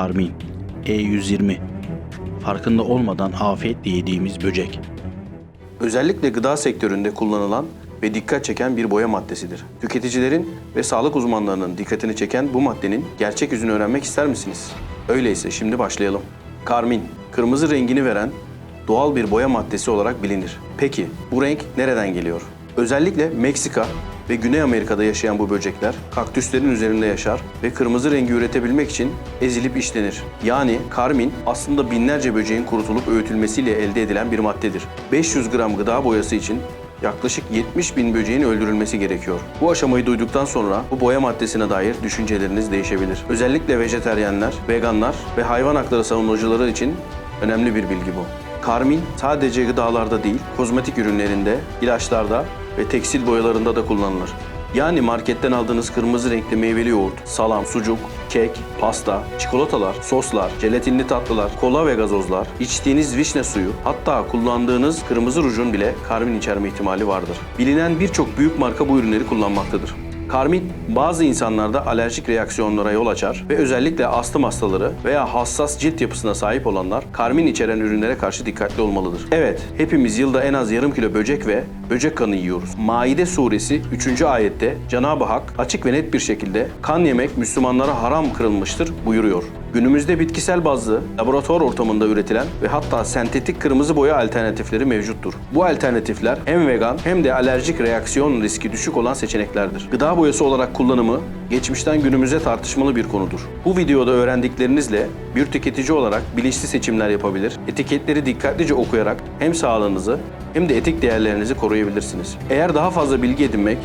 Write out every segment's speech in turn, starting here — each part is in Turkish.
karmin, E120. Farkında olmadan afiyetle yediğimiz böcek. Özellikle gıda sektöründe kullanılan ve dikkat çeken bir boya maddesidir. Tüketicilerin ve sağlık uzmanlarının dikkatini çeken bu maddenin gerçek yüzünü öğrenmek ister misiniz? Öyleyse şimdi başlayalım. Karmin, kırmızı rengini veren doğal bir boya maddesi olarak bilinir. Peki bu renk nereden geliyor? Özellikle Meksika ve Güney Amerika'da yaşayan bu böcekler kaktüslerin üzerinde yaşar ve kırmızı rengi üretebilmek için ezilip işlenir. Yani karmin aslında binlerce böceğin kurutulup öğütülmesiyle elde edilen bir maddedir. 500 gram gıda boyası için yaklaşık 70 bin böceğin öldürülmesi gerekiyor. Bu aşamayı duyduktan sonra bu boya maddesine dair düşünceleriniz değişebilir. Özellikle vejeteryenler, veganlar ve hayvan hakları savunucuları için önemli bir bilgi bu. Karmin sadece gıdalarda değil, kozmetik ürünlerinde, ilaçlarda ve tekstil boyalarında da kullanılır. Yani marketten aldığınız kırmızı renkli meyveli yoğurt, salam, sucuk, kek, pasta, çikolatalar, soslar, jelatinli tatlılar, kola ve gazozlar, içtiğiniz vişne suyu, hatta kullandığınız kırmızı rujun bile karmin içerme ihtimali vardır. Bilinen birçok büyük marka bu ürünleri kullanmaktadır. Karmin bazı insanlarda alerjik reaksiyonlara yol açar ve özellikle astım hastaları veya hassas cilt yapısına sahip olanlar karmin içeren ürünlere karşı dikkatli olmalıdır. Evet, hepimiz yılda en az yarım kilo böcek ve böcek kanı yiyoruz. Maide suresi 3. ayette Cenab-ı Hak açık ve net bir şekilde kan yemek Müslümanlara haram kırılmıştır buyuruyor. Günümüzde bitkisel bazlı, laboratuvar ortamında üretilen ve hatta sentetik kırmızı boya alternatifleri mevcuttur. Bu alternatifler hem vegan hem de alerjik reaksiyon riski düşük olan seçeneklerdir. Gıda boyası olarak kullanımı geçmişten günümüze tartışmalı bir konudur. Bu videoda öğrendiklerinizle bir tüketici olarak bilinçli seçimler yapabilir, etiketleri dikkatlice okuyarak hem sağlığınızı hem de etik değerlerinizi koruyabilirsiniz. Eğer daha fazla bilgi edinmek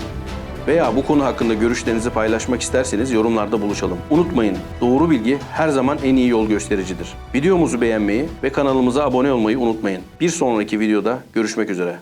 veya bu konu hakkında görüşlerinizi paylaşmak isterseniz yorumlarda buluşalım. Unutmayın, doğru bilgi her zaman en iyi yol göstericidir. Videomuzu beğenmeyi ve kanalımıza abone olmayı unutmayın. Bir sonraki videoda görüşmek üzere.